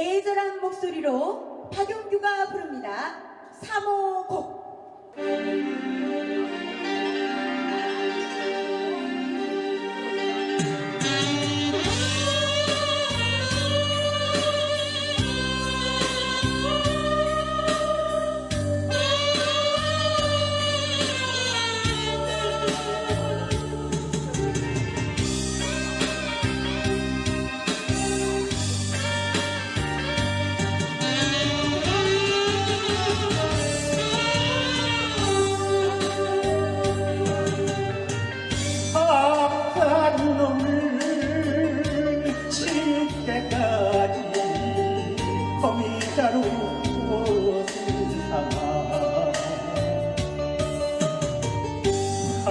애절한 목소리로 박용규가 부릅니다. 3호 곡.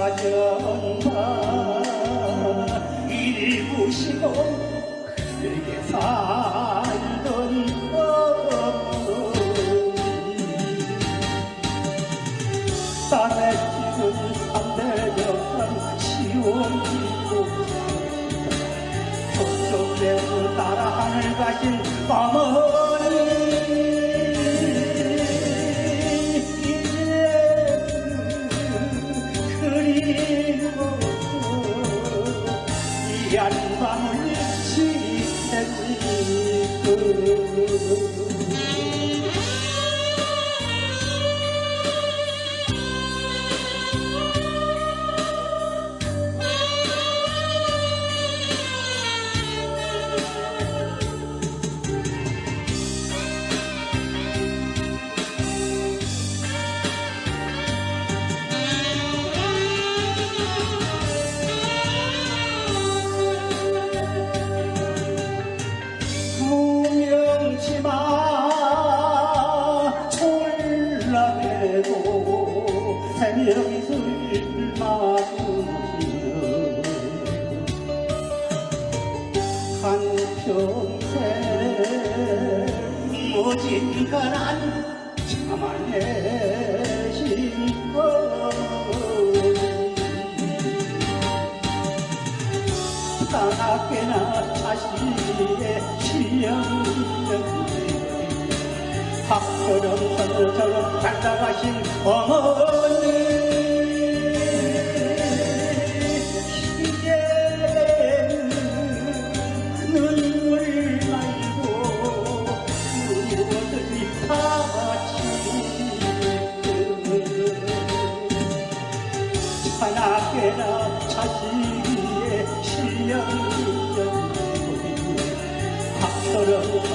가정만 일구시고 그렇게 살던 어머니 딴에 지금 삼대벽산 시원이고 저쪽 배우 따라 하늘 가신 어머 이 새벽이슬 마주치는 한평생 무진간한 참아내신 어머니 하나깨나 자신의 실력을 밥처럼 선처럼 달다가신 어머니 박서럼